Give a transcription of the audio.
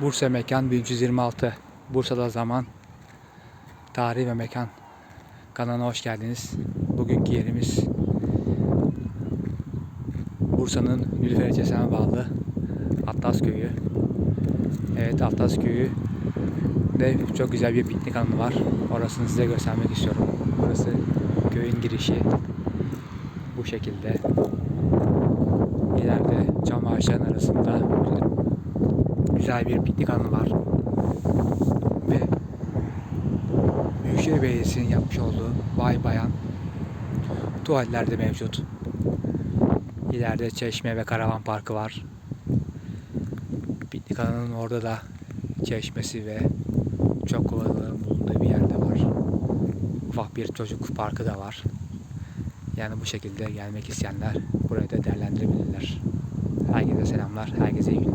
Bursa Mekan 1326. Bursa'da zaman, tarih ve mekan kanalına hoş geldiniz. Bugünkü yerimiz Bursa'nın Nilüfer ilçesine bağlı Atlas Köyü. Evet Atlas Köyü de çok güzel bir piknik alanı var. Orasını size göstermek istiyorum. Burası köyün girişi. Bu şekilde. İleride cam ağaçların arasında güzel bir piknik alanı var. Ve Büyükşehir Belediyesi'nin yapmış olduğu Vay Bayan tuvaletlerde de mevcut. İleride çeşme ve karavan parkı var. Piknik alanının orada da çeşmesi ve çok kovaların bulunduğu bir yerde var. Ufak bir çocuk parkı da var. Yani bu şekilde gelmek isteyenler burayı da değerlendirebilirler. Herkese selamlar, herkese iyi günler.